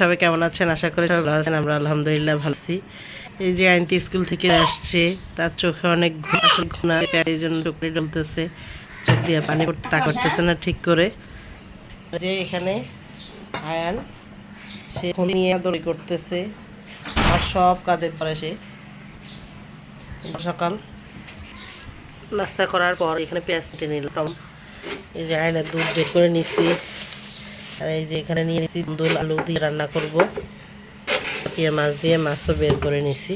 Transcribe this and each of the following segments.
সবাই কেমন আছেন, আশা করি ভালো আছেন, আমরা আলহামদুলিল্লাহ ভালো আছি। এই যে আইনটি স্কুল থেকে আসছে, তার চোখে অনেক আসলে এই জন্য চোখে ডলতেছে, চোখ দিয়ে পানি তা করতেছে না ঠিক করে। যে এখানে আয়ান, সে নিয়ে দড়ি করতেছে, আর সব কাজের পরে সে সকাল নাস্তা করার পর এখানে পেঁয়াজ কেটে নিলাম। এই যে আয়নার দুধ বের করে নিচ্ছি আর এই যে এখানে নিয়ে এসেছি দুল আলু দিয়ে রান্না করব। পেঁয়া মাছ দিয়ে মাছও বের করে নিছি।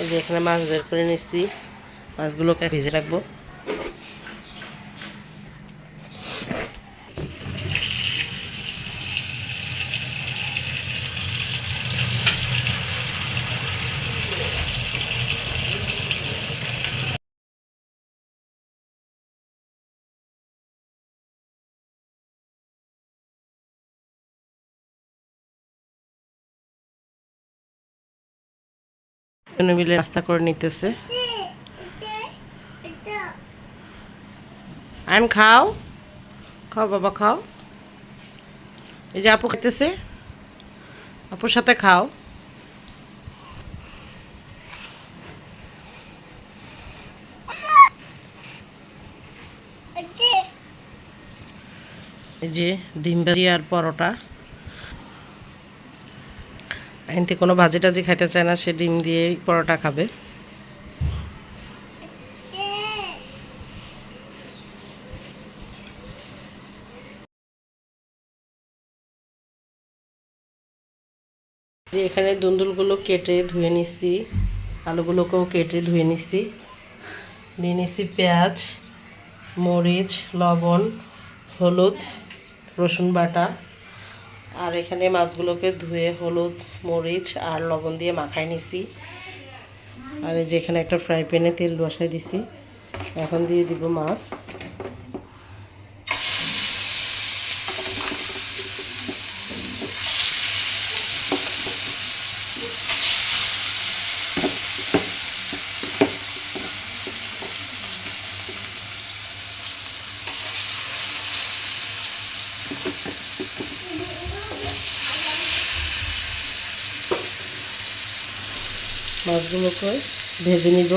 এই যে এখানে মাছ বের করে নিছি। মাছগুলোকে ভিজে রাখব। মিলে নাস্তা করে নিতেছে। আয়ন খাও। খাও বাবা, খাও। এই যে আপু খেতেছে আপুর সাথে খাও। এই যে ডিম আর পরোটা। আইনতে কোনো ভাজি টাজি খাইতে চায় না, সে ডিম দিয়েই পরোটা খাবে। যে এখানে দুন্দুলগুলো কেটে ধুয়ে নিচ্ছি আলুগুলোকেও কেটে ধুয়ে নিচ্ছি নিয়ে নিচ্ছি পেঁয়াজ, মরিচ, লবণ, হলুদ, রসুন বাটা। আর এখানে মাছগুলোকে ধুয়ে হলুদ, মরিচ আর লবণ দিয়ে মাখায় নিছি। আর এই যে এখানে একটা ফ্রাই প্যানে তেল বসাই দিছি। এখন দিয়ে দিব মাছ। মাছগুলোকে ভেজে নিব।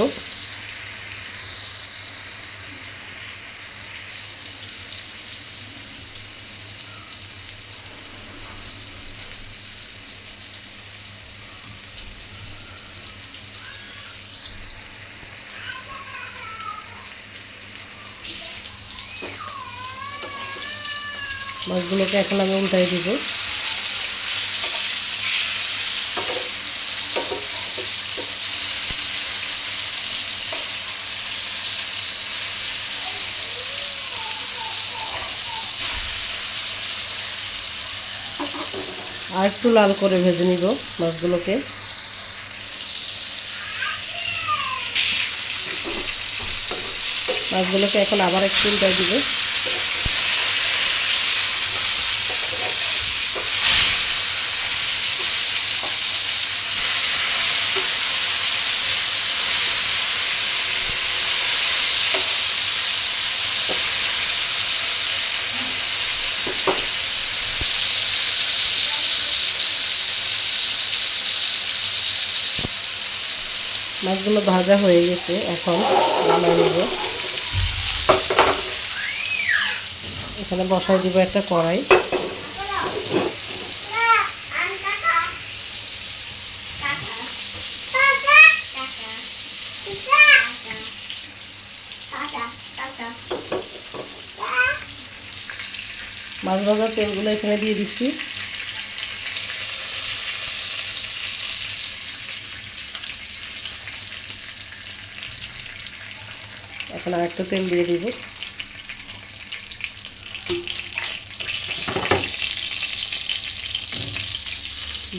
মাছগুলোকে এখন আমি উল্টাই দিব। আর একটু লাল করে ভেজে নিব মাছগুলোকে। মাছগুলোকে এখন আবার একটু উল্টাই দিব। মাছগুলো ভাজা হয়ে গেছে, এখন নামাই নেব। এখানে বসাই দিব একটা কড়াই। মাছ ভাজার তেলগুলো এখানে দিয়ে দিচ্ছি। এখন আর একটু তেল দিয়ে দিব।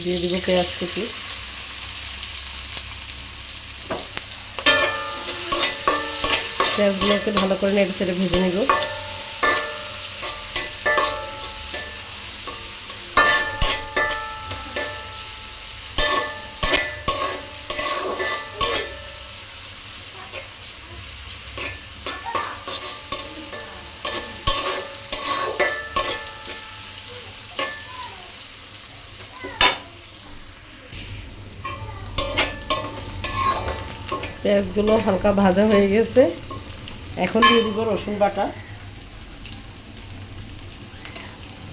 দিয়ে দিব পেঁয়াজ কুচি। পেঁয়াজগুলোকে ভালো করে নেড়ে চেড়ে ভেজে নেব। পেঁয়াজগুলো হালকা ভাজা হয়ে গেছে। এখন দিয়ে দিব রসুন বাটা।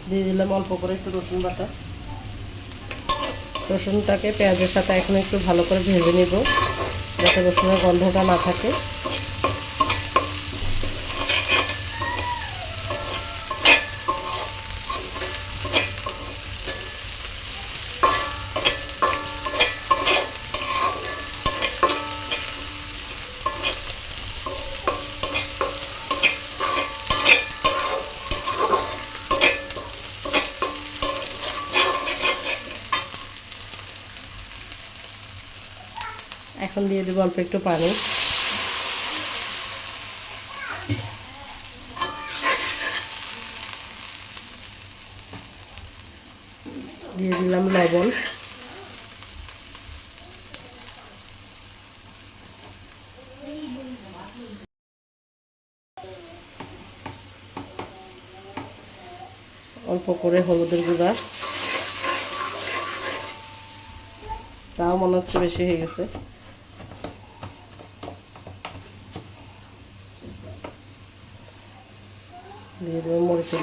দিয়ে দিলাম অল্প করে একটু রসুন বাটা। রসুনটাকে পেঁয়াজের সাথে এখন একটু ভালো করে ভেজে নেব, যাতে রসুনের গন্ধটা না থাকে এখন দিয়ে দেবো, অল্প একটু পানি। দিয়ে দিলাম লবণ। অল্প করে হলুদের গুঁড়া। তাও মনে হচ্ছে বেশি হয়ে গেছে। দিয়ে দেবো মরিচের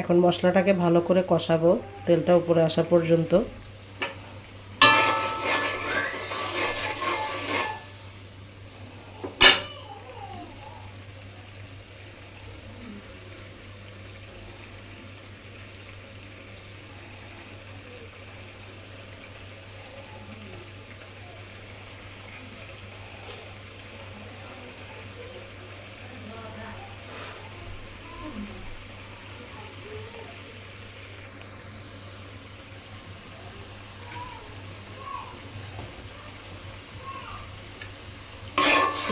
এখন মশলাটাকে ভালো করে কষাবো তেলটা উপরে আসা পর্যন্ত।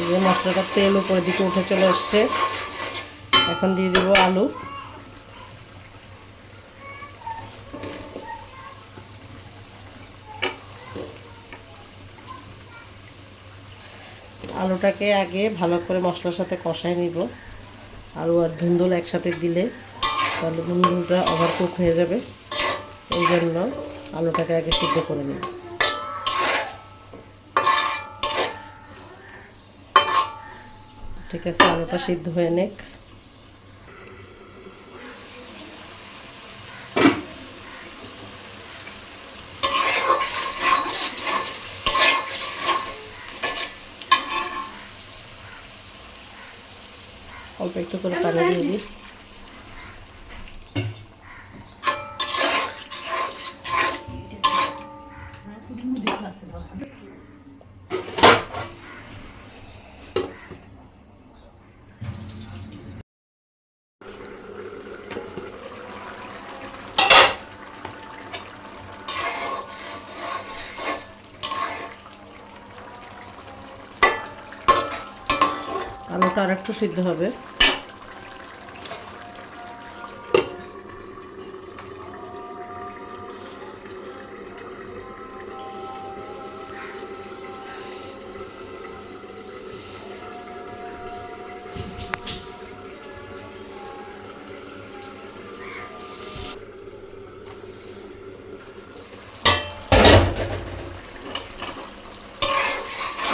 যে মশলাটার তেল উপরের দিকে উঠে চলে আসছে, এখন দিয়ে দিব আলু। আলুটাকে আগে ভালো করে মশলার সাথে কষায় নিব। আলু আর ধুন্দুল একসাথে দিলে তাহলে ধুন্দুলটা ওভার কুক হয়ে যাবে। এই জন্য আলুটাকে আগে সিদ্ধ করে নিব। ঠিক আছে আলুটা সিদ্ধ হয়ে নেক অল্প একটু করে পানি দিয়ে দিই আলুটা আর একটু সিদ্ধ হবে।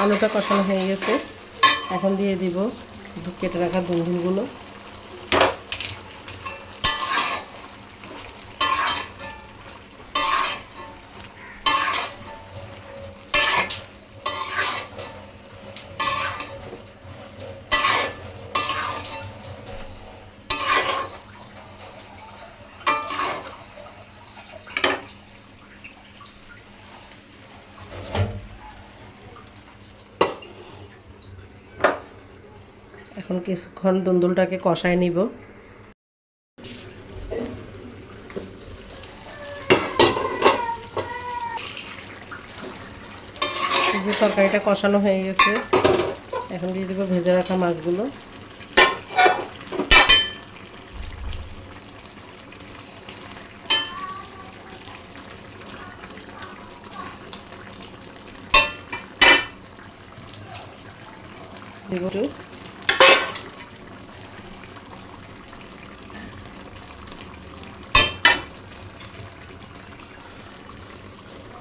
আলুটা কষানো হয়ে গেছে। এখন দিয়ে দিব কেটে রাখা দুন্দুলগুলো এখন কিছুক্ষণ দুন্দুলটাকে কষায় নিব। তরকারিটা কষানো হয়ে গেছে। এখন দিয়ে দেবো ভেজে রাখা মাছগুলো। দেবো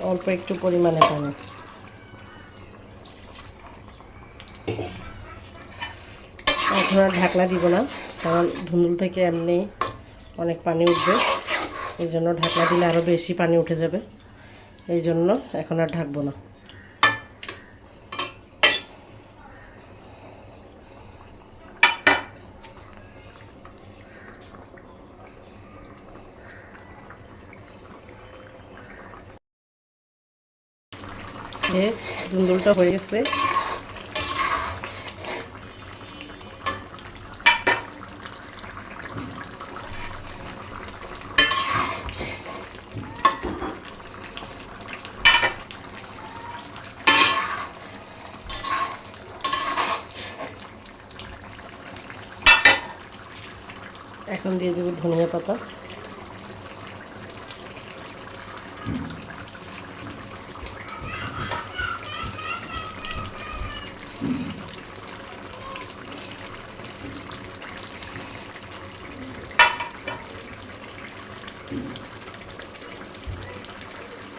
অল্প একটু পরিমাণে পানি। এখন আর ঢাকনা দিব না, কারণ ধুন্দুল থেকে এমনি অনেক পানি উঠবে। এই জন্য ঢাকনা দিলে আরও বেশি পানি উঠে যাবে। এই জন্য এখন আর ঢাকবো না। যে ধুন্দুলটা হয়ে গেছে। এখন দিয়ে দেবো ধনিয়া পাতা।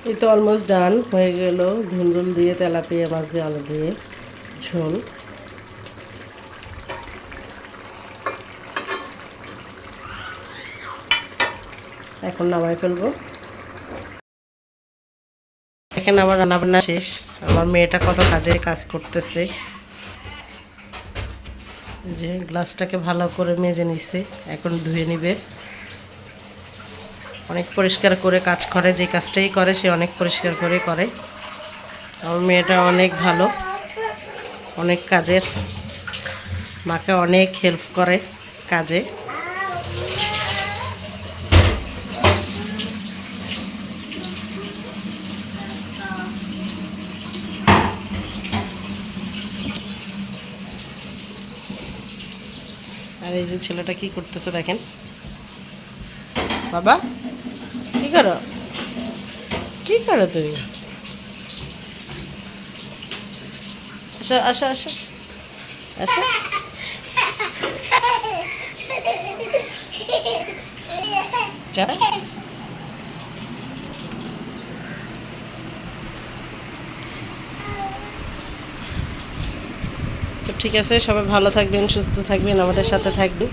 এই তো অলমোস্ট ডান হয়ে গেল। ধুন্দুল দিয়ে, তেলাপিয়া মাছ দিয়ে, আলু দিয়ে, ঝোল। এখন নামাই ফেলব। এখানে আমার রান্নাবান্না শেষ। আমার মেয়েটা কত কাজে কাজ করতেছে। যে গ্লাসটাকে ভালো করে মেজে নিচ্ছে এখন ধুয়ে নিবে। অনেক পরিষ্কার করে কাজ করে, যে কাজটাই করে সে অনেক পরিষ্কার করে করে। আমার মেয়েটা অনেক ভালো, অনেক কাজের। মাকে অনেক হেল্প করে কাজে। আর এই যে ছেলেটা কি করতেছে দেখেন। বাবা? করো? কি করো তুমি? তো ঠিক আছে, সবাই ভালো থাকবেন, সুস্থ থাকবেন, আমাদের সাথে থাকবেন।